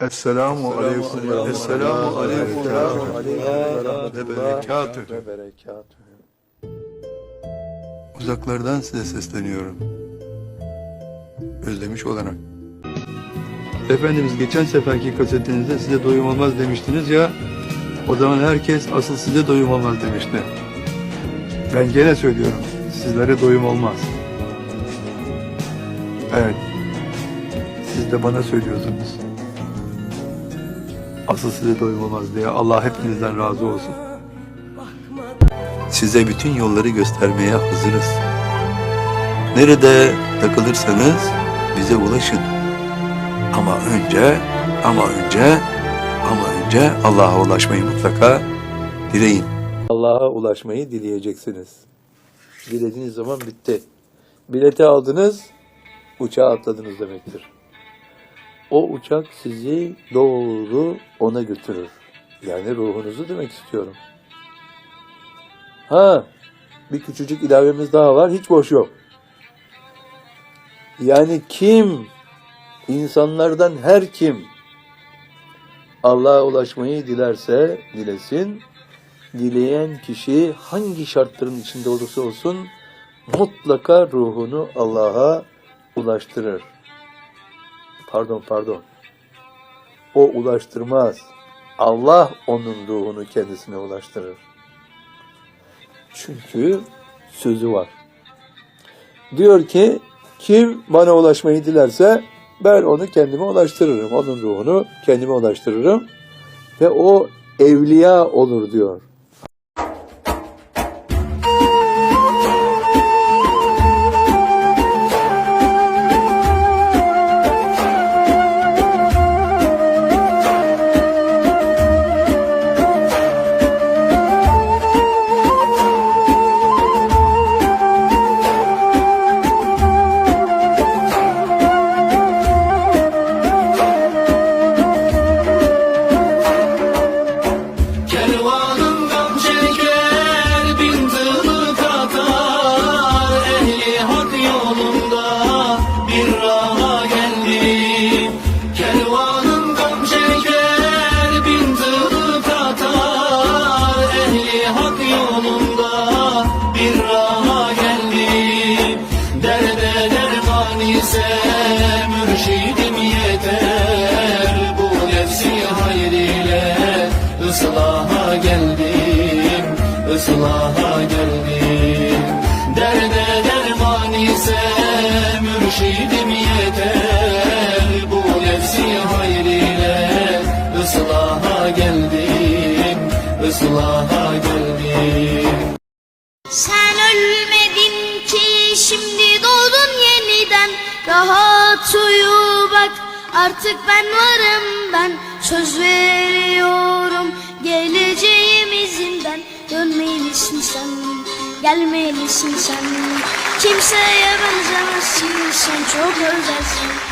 Esselamu aleyküm. Esselamu aleyküm. Ve berekatühü. ve. Uzaklardan size sesleniyorum. Özlemiş olarak. Efendimiz geçen seferki kasetinizde size doyum olmaz demiştiniz ya. O zaman herkes asıl size doyum olmaz demişti. Ben gene söylüyorum. Sizlere doyum olmaz. Evet. Siz de bana söylüyorsunuz. Asıl size doyum olmaz diye. Allah hepinizden razı olsun. Size bütün yolları göstermeye hazırız. Nerede takılırsanız bize ulaşın. Ama önce, ama önce, ama önce Allah'a ulaşmayı mutlaka dileyin. Allah'a ulaşmayı dileyeceksiniz. Dilediğiniz zaman bitti. Bileti aldınız, uçağa atladınız demektir. O uçak sizi doğru ona götürür. Yani ruhunuzu demek istiyorum. Ha, bir küçücük ilavemiz daha var. Hiç boş yok. Yani kim, insanlardan her kim Allah'a ulaşmayı dilerse dilesin, dileyen kişi hangi şartların içinde olursa olsun mutlaka ruhunu Allah'a ulaştırır. Pardon pardon. O ulaştırmaz. Allah onun ruhunu kendisine ulaştırır. Çünkü sözü var. Diyor ki kim bana ulaşmayı dilerse ben onu kendime ulaştırırım. Onun ruhunu kendime ulaştırırım. Ve o evliya olur diyor. Islaha geldim. Derde derman ise mürşidim yeter. Bu nefsi hayriyle ıslaha geldim, ıslaha geldim. Sen ölmedin ki şimdi doğdun yeniden Rahat uyu bak artık ben varım ben Söz veriyorum Dönmelisin sen, gelmelisin sen. Kimseye benzemezsin sen çok özelsin